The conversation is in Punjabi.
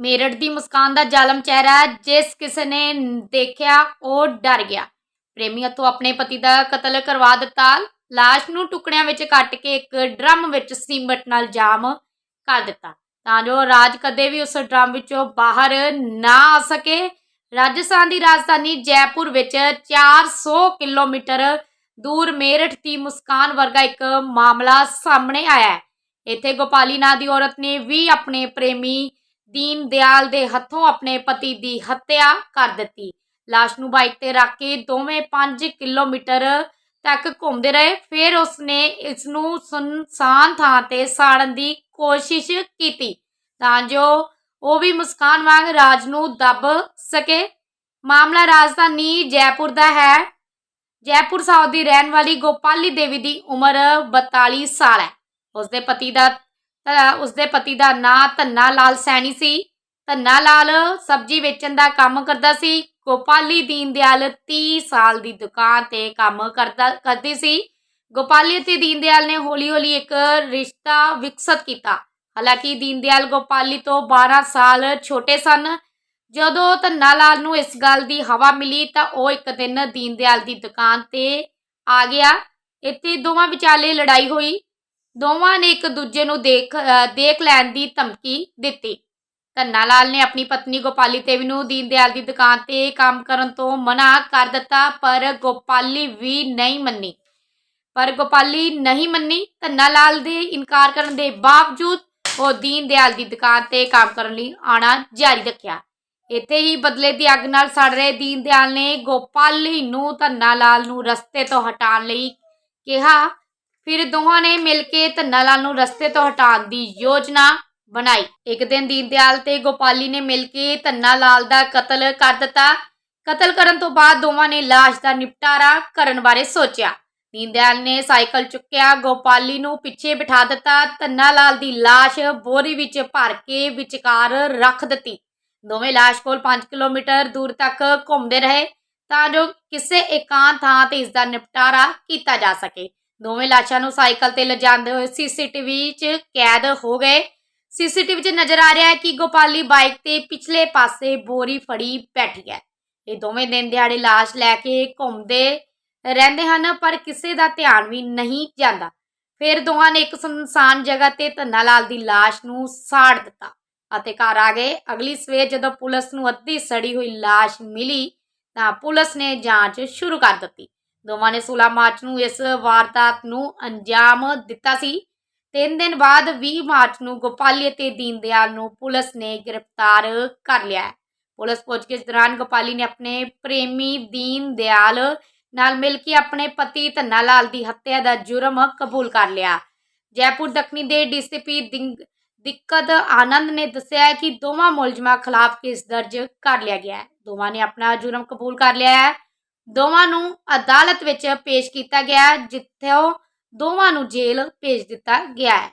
ਮੇਰਠ ਦੀ ਮੁਸਕਾਨ ਦਾ ਜ਼ਾਲਮ ਚਿਹਰਾ ਜਿਸ ਕਿਸੇ ਨੇ ਦੇਖਿਆ, ਉਹ ਡਰ ਗਿਆ। ਪ੍ਰੇਮੀਆਂ ਤੋਂ ਆਪਣੇ ਪਤੀ ਦਾ ਕਤਲ ਕਰਵਾ ਦਿੱਤਾ। ਲਾਸ਼ ਨੂੰ ਟੁਕੜਿਆਂ ਵਿੱਚ ਕੱਟ ਕੇ ਇੱਕ ਡਰਮ ਵਿੱਚ ਸੀਮਟ ਨਾਲ ਜਾਮ ਕਰ ਦਿੱਤਾ। ਤਾਂ ਜੋ ਰਾਜ ਕਦੇ ਵੀ ਉਸ ਡਰਮ ਵਿੱਚੋਂ ਬਾਹਰ ਨਾ ਆ ਸਕੇ। ਰਾਜਸਥਾਨ ਦੀ ਰਾਜਧਾਨੀ ਜੈਪੁਰ ਵਿੱਚ 400 ਕਿਲੋਮੀਟਰ ਦੂਰ ਮੇਰਠ ਦੀ ਮੁਸਕਾਨ ਵਰਗਾ ਇੱਕ ਮਾਮਲਾ ਸਾਹਮਣੇ ਆਇਆ ਹੈ। ਇੱਥੇ ਗੋਪਾਲੀ ਨਾਂ ਦੀ ਔਰਤ ਨੇ ਵੀ ਆਪਣੇ ਪ੍ਰੇਮੀ ਦੀਨ ਦਿਆਲ ਦੇ ਹੱਥੋਂ ਆਪਣੇ ਪਤੀ ਦੀ ਹੱਤਿਆ ਕਰ ਦਿੱਤੀ। ਲਾਸ਼ ਨੂੰ ਬਾਈਕ ਤੇ ਰੱਖ ਕੇ ਦੋਵੇਂ 5 ਕਿਲੋਮੀਟਰ ਤੱਕ ਘੁੰਮਦੇ ਰਹੇ। ਫਿਰ ਉਸਨੇ ਇਸ ਨੂੰ ਸੁਨਸਾਨ ਥਾਂ ਤੇ ਸਾੜਨ ਦੀ ਕੋਸ਼ਿਸ਼ ਕੀਤੀ। ਤਾਂ ਜੋ ਉਹ ਵੀ ਮੁਸਕਾਨ ਵਾਂਗ ਰਾਜ ਨੂੰ ਦੱਬ ਸਕੇ। ਮਾਮਲਾ ਰਾਜਧਾਨੀ ਜੈਪੁਰ ਦਾ ਹੈ। ਜੈਪੁਰ ਸਾਊਥ ਦੀ ਰਹਿਣ ਵਾਲੀ ਗੋਪਾਲੀ ਦੇਵੀ ਦੀ ਉਮਰ 42 ਸਾਲ ਹੈ। ਉਸਦੇ ਪਤੀ ਦਾ ਉਸਦੇ ਪਤੀ ਦਾ ਨਾਂ ਧੰਨਾ ਲਾਲ ਸੈਣੀ ਸੀ। ਧੰਨਾ ਲਾਲ ਸਬਜ਼ੀ ਵੇਚਣ ਦਾ ਕੰਮ ਕਰਦਾ ਸੀ। ਗੋਪਾਲੀ ਦੀਨ ਦਿਆਲ 30 ਸਾਲ ਦੀ ਦੁਕਾਨ ਤੇ ਕੰਮ ਕਰਦਾ, ਕਰਦੀ ਸੀ। ਗੋਪਾਲੀ ਅਤੇ ਦੀਨਦਿਆਲ ਨੇ ਹੌਲੀ-ਹੌਲੀ ਇੱਕ ਰਿਸ਼ਤਾ ਵਿਕਸਿਤ ਕੀਤਾ। ਹਾਲਾਂਕਿ ਦੀਨਦਿਆਲ ਗੋਪਾਲੀ ਤੋਂ 12 ਸਾਲ ਛੋਟੇ ਸਨ। ਜਦੋਂ ਧੰਨਾ ਲਾਲ ਨੂੰ ਇਸ ਗੱਲ ਦੀ ਹਵਾ ਮਿਲੀ ਤਾਂ ਉਹ ਇੱਕ ਦਿਨ ਦੀਨਦਿਆਲ ਦੀ ਦੁਕਾਨ ਤੇ ਆ ਗਿਆ। ਇੱਥੇ ਦੋਵਾਂ ਵਿਚਾਲੇ ਲੜਾਈ ਹੋਈ। ਦੋਵਾਂ ਨੇ ਇੱਕ ਦੂਜੇ ਨੂੰ ਦੇਖ ਅ, ਦੇਖ ਲੈਣ ਦੀ ਧਮਕੀ ਦਿੱਤੀ। ਧੰਨਾ ਲਾਲ ਨੇ ਆਪਣੀ ਪਤਨੀ ਗੋਪਾਲੀ ਦੇਵੀ ਨੂੰ ਦੀਨਦਿਆਲ ਦੀ ਦੁਕਾਨ ਤੇ ਕੰਮ ਕਰਨ ਤੋਂ ਮਨਾ ਕਰ ਦਿੱਤਾ ਪਰ ਗੋਪਾਲੀ ਵੀ ਨਹੀਂ ਮੰਨੀ। ਪਰ ਗੋਪਾਲੀ ਨਹੀਂ ਮੰਨੀ ਧੰਨਾ ਲਾਲ ਦੇ ਇਨਕਾਰ ਕਰਨ ਦੇ ਬਾਵਜੂਦ ਉਹ ਦੀਨਦਿਆਲ ਦੀ ਦੁਕਾਨ ਤੇ ਕੰਮ ਕਰਨ ਲਈ ਆਣਾ ਜਾਰੀ ਰੱਖਿਆ। ਇੱਥੇ ਹੀ ਬਦਲੇ ਦੀ ਅੱਗ ਨਾਲ ਸੜ ਰਹੇ ਦੀਨਦਿਆਲ ਨੇ ਗੋਪਾਲੀ ਨੂੰ ਧੰਨਾ ਲਾਲ ਨੂੰ ਰਸਤੇ ਤੋਂ ਹਟਾਉਣ ਲਈ ਕਿਹਾ ਫਿਰ ਦੋਹਾਂ ਨੇ ਮਿਲ ਕੇ ਧੰਨਾ ਲਾਲ ਨੂੰ ਰਸਤੇ ਤੋਂ ਹਟਾਉਣ ਦੀ ਯੋਜਨਾ ਬਣਾਈ। ਇੱਕ ਦਿਨ ਦੀਨਦਿਆਲ ਤੇ ਗੋਪਾਲੀ ਨੇ ਮਿਲ ਕੇ ਧੰਨਾ ਲਾਲ ਦਾ ਕਤਲ ਕਰ ਦਿੱਤਾ। ਕਤਲ ਕਰਨ ਤੋਂ ਬਾਅਦ ਦੋਵਾਂ ਨੇ ਲਾਸ਼ ਦਾ ਨਿਪਟਾਰਾ ਕਰਨ ਬਾਰੇ ਸੋਚਿਆ। ਦੀਨਦਿਆਲ ਨੇ ਸਾਈਕਲ ਚੁੱਕਿਆ, ਗੋਪਾਲੀ ਨੂੰ ਪਿੱਛੇ ਬਿਠਾ ਦਿੱਤਾ, ਧੰਨਾ ਲਾਲ ਦੀ ਲਾਸ਼ ਬੋਰੀ ਵਿੱਚ ਭਰ ਕੇ ਵਿਚਕਾਰ ਰੱਖ ਦਿੱਤੀ। ਦੋਵੇਂ ਲਾਸ਼ ਕੋਲ 5 ਕਿਲੋਮੀਟਰ ਦੂਰ ਤੱਕ ਘੁੰਮਦੇ ਰਹੇ ਤਾਂ ਜੋ ਕਿਸੇ ਇਕਾਂਤ ਥਾਂ ਤੇ ਇਸ ਦਾ ਨਿਪਟਾਰਾ ਕੀਤਾ ਜਾ ਸਕੇ। ਦੋਵੇਂ ਲਾਸ਼ਾਂ ਨੂੰ ਸਾਈਕਲ ਤੇ ਲਿਜਾਂਦੇ ਹੋਏ ਸੀਸੀਟੀਵੀ 'ਚ ਕੈਦ ਹੋ ਗਏ। ਸੀਸੀਟੀਵੀ 'ਚ ਨਜ਼ਰ ਆ ਰਿਹਾ ਹੈ ਕਿ ਗੋਪਾਲੀ ਬਾਈਕ ਤੇ ਪਿਛਲੇ ਪਾਸੇ ਬੋਰੀ ਫੜੀ ਬੈਠੀ ਹੈ। ਇਹ ਦੋਵੇਂ ਦਿਨ ਦਿਹਾੜੇ ਲਾਸ਼ ਲੈ ਕੇ ਘੁੰਮਦੇ ਰਹਿੰਦੇ ਹਨ, ਪਰ ਕਿਸੇ ਦਾ ਧਿਆਨ ਵੀ ਨਹੀਂ ਜਾਂਦਾ। ਫਿਰ ਦੋਹਾਂ ਨੇ ਇੱਕ ਸੁਨਸਾਨ ਜਗ੍ਹਾ ਤੇ ਧੰਨਾ ਲਾਲ ਦੀ ਲਾਸ਼ ਨੂੰ ਸਾੜ ਦਿੱਤਾ ਅਤੇ ਘਰ ਆ ਗਏ। ਅਗਲੀ ਸਵੇਰ ਜਦੋਂ ਪੁਲਿਸ ਨੂੰ ਅੱਧੀ ਸੜੀ ਹੋਈ ਲਾਸ਼ ਮਿਲੀ ਤਾਂ ਪੁਲਿਸ ਨੇ ਜਾਂਚ ਸ਼ੁਰੂ ਕਰ ਦਿੱਤੀ। ਦੋਵਾਂ ਨੇ 16 ਮਾਰਚ ਨੂੰ ਇਸ ਵਾਰਦਾਤ ਨੂੰ ਅੰਜਾਮ ਦਿੱਤਾ ਸੀ। ਤਿੰਨ ਦਿਨ ਬਾਅਦ 20 ਮਾਰਚ ਨੂੰ ਗੋਪਾਲੀ ਅਤੇ ਦੀਨਦਿਆਲ ਨੂੰ ਪੁਲਿਸ ਨੇ ਗ੍ਰਿਫਤਾਰ ਕਰ ਲਿਆ ਪੁਲਿਸ ਪੁੱਛਗਿੱਛ ਦੌਰਾਨ ਗੋਪਾਲੀ ਨੇ ਆਪਣੇ ਪ੍ਰੇਮੀ ਦੀਨਦਿਆਲ ਨਾਲ ਮਿਲ ਕੇ ਆਪਣੇ ਪਤੀ ਧੰਨਾ ਲਾਲ ਦੀ ਹੱਤਿਆ ਦਾ ਜੁਰਮ ਕਬੂਲ ਕਰ ਲਿਆ। ਜੈਪੁਰ ਦੱਖਣੀ ਦੇ ਡੀਸੀਪੀ ਦਿੱਕਤ ਆਨੰਦ ਨੇ ਦੱਸਿਆ ਕਿ ਦੋਵਾਂ ਮੁਲਜ਼ਮਾਂ ਖਿਲਾਫ ਕੇਸ ਦਰਜ ਕਰ ਲਿਆ ਗਿਆ ਹੈ। ਦੋਵਾਂ ਨੇ ਆਪਣਾ ਜੁਰਮ ਕਬੂਲ ਕਰ ਲਿਆ ਹੈ। ਦੋਵਾਂ ਨੂੰ ਅਦਾਲਤ ਵਿੱਚ ਪੇਸ਼ ਕੀਤਾ ਗਿਆ ਹੈ, ਜਿੱਥੇ ਦੋਵਾਂ ਨੂੰ ਜੇਲ੍ਹ ਭੇਜ ਦਿੱਤਾ ਗਿਆ ਹੈ।